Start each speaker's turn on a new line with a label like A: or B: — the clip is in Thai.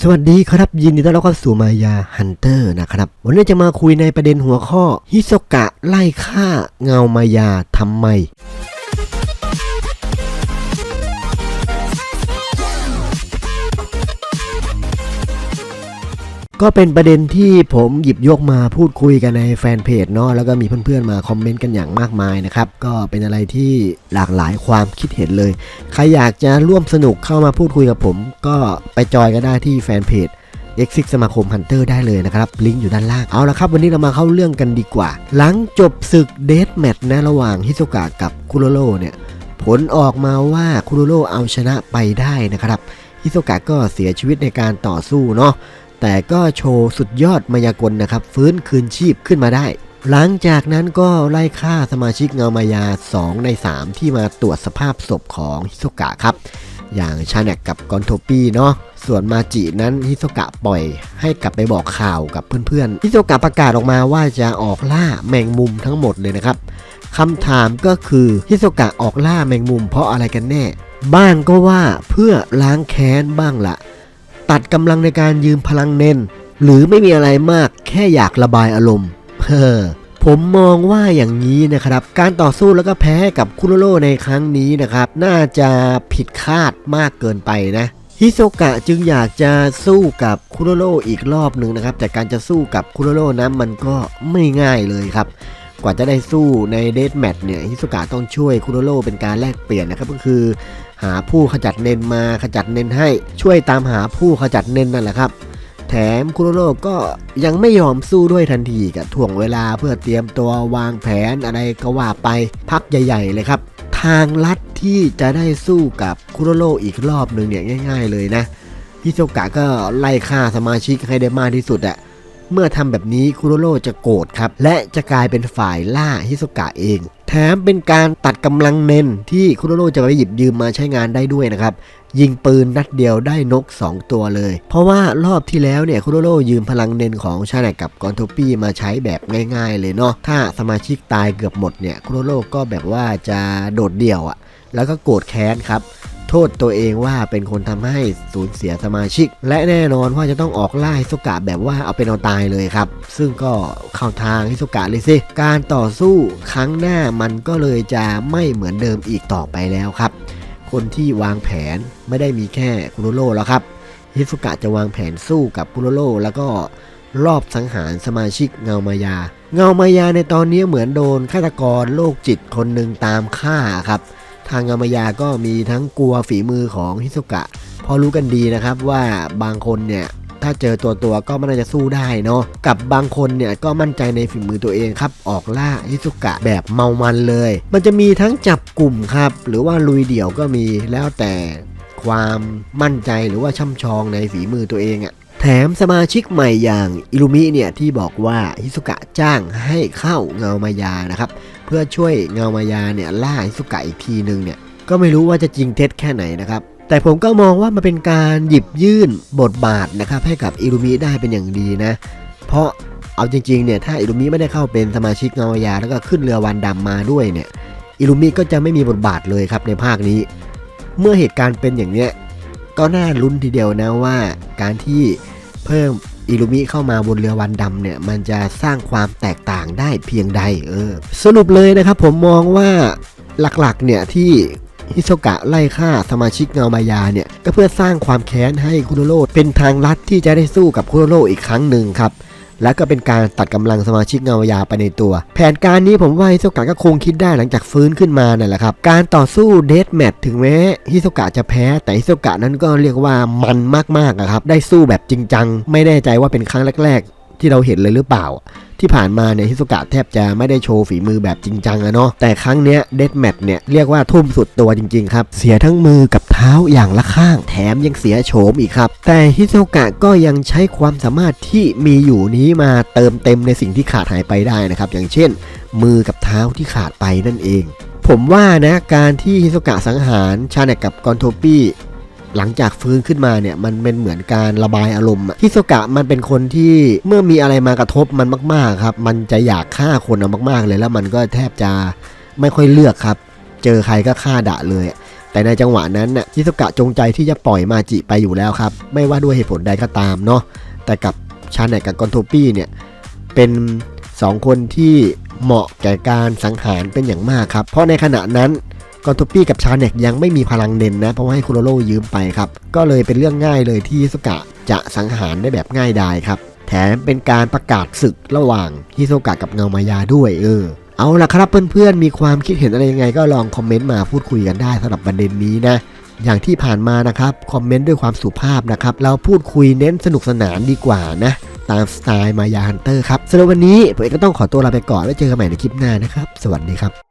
A: สวัสดีครับยินดีต้อนรับเข้าสู่มายาฮันเตอร์นะครับ วันนี้จะมาคุยในประเด็นหัวข้อฮิโซกะไล่ฆ่าเงามายาทำไม ก็เป็นประเด็นที่ผมหยิบยกมาพูดคุยกันในแฟนเพจเนาะแล้วก็มีเพื่อนๆมาคอมเมนต์กันอย่างมากมายนะครับ ก็เป็นอะไรที่หลากหลายความคิดเห็นเลย ใครอยากจะร่วมสนุกเข้ามาพูดคุยกับผม ก็ไปจอยกันได้ที่แฟนเพจ X 6สมาคมฮันเตอร์ได้เลยนะครับ ลิงก์อยู่ด้านล่าง เอาละครับ วันนี้เรามาเข้าเรื่องกันดีกว่า หลังจบศึกเดทแมตช์นะระหว่างฮิโซกะกับคุโรโรเนี่ย ผลออกมาว่าคุโรโรเอาชนะไปได้นะครับ ฮิโซกะก็เสียชีวิตในการต่อสู้เนาะ แต่ก็โชว์สุดยอดมายากลนะครับ ฟื้นคืนชีพขึ้นมาได้ หลังจากนั้นก็ไล่ฆ่าสมาชิกเงามายา 2 ใน 3 ที่มาตรวจสภาพศพของฮิโซกะครับ อย่างชาแนกกับกอนโทปี้เนาะส่วนมาจินั้นฮิโซกะปล่อยให้กลับไปบอกข่าวกับเพื่อนๆฮิโซกะประกาศออกมาว่าจะออกล่าแมงมุมทั้งหมดเลยนะครับคำถามก็คือฮิโซกะออกล่าแมงมุมเพราะอะไรกันแน่ บ้างก็ว่าเพื่อล้างแค้นบ้างละ ตัดกำลังในการยืมพลังเน้น หรือไม่มีอะไรมากแค่อยากระบายอารมณ์เฮ้อผมมองว่าอย่างนี้นะครับ การต่อสู้แล้วก็แพ้กับคุโรโรในครั้งนี้นะครับ น่าจะผิดคาดมากเกินไปนะฮิโซกะจึงอยากจะสู้กับคุโรโรอีกรอบหนึ่งนะครับ แต่การจะสู้กับคุโรโรนั้นมันก็ไม่ง่ายเลยครับ ว่าจะได้สู้ในเดทแมทเนี่ยฮิโซกะต้องช่วยคุโรโรเป็นการแลกเปลี่ยนนะครับก็คือ หาผู้ขจัดเนนมาขจัดเนนให้ช่วยตามหาผู้ขจัดเนนนั่นแหละครับ แถมคุโรโรก็ยังไม่ยอมสู้ด้วยทันทีกับถ่วงเวลาเพื่อเตรียมตัววางแผนอะไรก็ว่าไปพักใหญ่ ๆ เลยครับ ทางลัดที่จะได้สู้กับคุโรโรอีกรอบหนึ่งเนี่ยง่าย ๆ เลยนะฮิโซกะก็ไล่ฆ่าสมาชิกให้ได้มากที่สุดอะ เมื่อทำแบบนี้คุโรโรจะโกรธครับ และจะกลายเป็นฝ่ายล่าฮิโซกะเอง แถมเป็นการตัดกำลังเน้นที่คุโรโรจะไปหยิบยืมมาใช้งานได้ด้วยนะครับ ยิงปืนนัดเดียวได้นก 2 ตัวเลย เพราะว่ารอบที่แล้วเนี่ยคุโรโรยืมพลังเน้นของชาแนกกับกอนโทปี้มาใช้แบบง่าย ๆ เลยเนาะถ้าสมาชิกตายเกือบหมดเนี่ยคุโรโรก็แบบว่าจะโดดเดี่ยวอะแล้วก็โกรธแค้นครับ โทษตัวเองว่าเป็นคนทำให้สูญเสียสมาชิก และแน่นอนว่าจะต้องออกล่าฮิโซกะแบบว่าเอาเป็นเอาตายเลยครับ ซึ่งก็เข้าทางฮิโซกะเลยสิ การต่อสู้ครั้งหน้ามันก็เลยจะไม่เหมือนเดิมอีกต่อไปแล้วครับ คนที่วางแผนไม่ได้มีแค่คุโรโร่แล้วครับฮิสุกะจะวางแผนสู้กับคุโรโร่แล้วก็รอบสังหารสมาชิกเงามายา เงามายาในตอนนี้เหมือนโดนฆาตกรโรคจิตคนหนึ่งตามฆ่าครับ ทางเงามายาก็มีทั้งกลัวฝีมือของฮิสุกะ พอรู้กันดีนะครับว่าบางคนเนี่ยถ้าเจอตัวตัวก็ไม่น่าจะสู้ได้เนาะกับบางคนเนี่ยก็มั่นใจในฝีมือตัวเองครับ ออกล่าฮิสุกะแบบเมามันเลย มันจะมีทั้งจับกลุ่มครับ หรือว่าลุยเดี่ยวก็มีแล้วแต่ความมั่นใจหรือว่าช่ำชองในฝีมือตัวเองอะแถมสมาชิกใหม่อย่างอิลุมิเนี่ยที่บอกว่าฮิสุกะจ้างให้เข้าเงามายานะครับ เพื่อช่วยเงามายาเนี่ยล่าฮิสุกะอีกทีนึงเนี่ยก็ไม่รู้ว่าจะจริงเท็จแค่ไหนนะครับ แต่ผมก็มองว่ามันเป็นการหยิบยื่นบทบาทนะครับให้กับอิรุมิได้เป็นอย่างดีนะ เพราะเอาจริงๆเนี่ยถ้าอิรุมิไม่ได้เข้าเป็นสมาชิกเงามายาแล้วก็ขึ้นเรือวันดำมาด้วยเนี่ยอิรุมิก็จะไม่มีบทบาทเลยครับในภาคนี้ เมื่อเหตุการณ์เป็นอย่างเนี้ยก็น่าลุ้นทีเดียวนะว่าการที่ เพิ่มอิลูมิเข้ามาบนเรือวันดำเนี่ยมันจะสร้างความแตกต่างได้เพียงใดเออสรุปเลยนะครับผมมองว่าหลักๆเนี่ยที่ฮิโซกะไล่ฆ่าสมาชิกเงามายาเนี่ยก็เพื่อสร้างความแค้นให้คุโรโร่เป็นทางลัดที่จะได้สู้กับคุโรโร่อีกครั้งหนึ่งครับ และก็เป็นการตัดกำลังสมาชิกเงาวยาไปในตัว แผนการนี้ผมว่าฮิโซกะก็คงคิดได้หลังจากฟื้นขึ้นมานั่นแหละครับ การต่อสู้เดธแมทถึงแม้ฮิโซกะจะแพ้ แต่ฮิโซกะนั้นก็เรียกว่ามันมากๆนะครับ ได้สู้แบบจริงจัง ไม่แน่ใจว่าเป็นครั้งแรก ๆ ที่เราเห็นเลยหรือเปล่า ที่ผ่านมาเนี่ยฮิสุกะแทบจะไม่ได้โชว์ฝีมือแบบจริงจังอะเนาะแต่ครั้งเนี้ยเดดแมทเนี่ยเรียกว่าทุ่มสุดตัวจริงๆครับ เสียทั้งมือกับเท้าอย่างละข้าง แถมยังเสียโฉมอีกครับ แต่ฮิโซกะก็ยังใช้ความสามารถที่มีอยู่นี้มาเติมเต็มในสิ่งที่ขาดหายไปได้นะครับ อย่างเช่น มือกับเท้าที่ขาดไปนั่นเองผมว่านะการที่ฮิโซกะสังหารชาเนกกับกอนโทปี้ หลังจากฟื้นขึ้นมาเนี่ยมันเป็นเหมือนการระบายอารมณ์ฮิโซกะมันเป็นคนที่เมื่อมีอะไรมากระทบมันมากๆครับ มันจะอยากฆ่าคนเอามากๆเลยแล้วมันก็แทบจะไม่ค่อยเลือกครับ เจอใครก็ฆ่าดะเลยแต่ในจังหวะนั้นน่ะฮิโซกะจงใจที่จะปล่อยมาจิไปอยู่แล้วครับ ไม่ว่าด้วยเหตุผลใดก็ตามเนาะแต่กับชาเนตกับกอนโทปี้เนี่ยเป็น2คนที่เหมาะแก่การสังหารเป็นอย่างมากครับ เพราะในขณะนั้น กอนโทปี้กับชาเน็กยังไม่มีพลังเน้นนะ เพราะว่าให้คุโรโร่ยืมไปครับ ก็เลยเป็นเรื่องง่ายเลยที่ฮิโซกะจะสังหารได้แบบง่ายดายครับ แถมเป็นการประกาศศึกระหว่างฮิโซกะกับเงามายาด้วยเออเอาล่ะครับเพื่อนๆ มีความคิดเห็นอะไรยังไงก็ลองคอมเมนต์มาพูดคุยกันได้สำหรับประเด็นนี้นะ อย่างที่ผ่านมานะครับคอมเมนต์ด้วยความสุภาพนะครับ เราพูดคุยเน้นสนุกสนานดีกว่านะ ตามสไตล์มายาฮันเตอร์ครับสำหรับวันนี้ผมเองก็ต้องขอตัวลาไปก่อนแล้วเจอกันใหม่ในคลิปหน้านะครับ สวัสดีครับ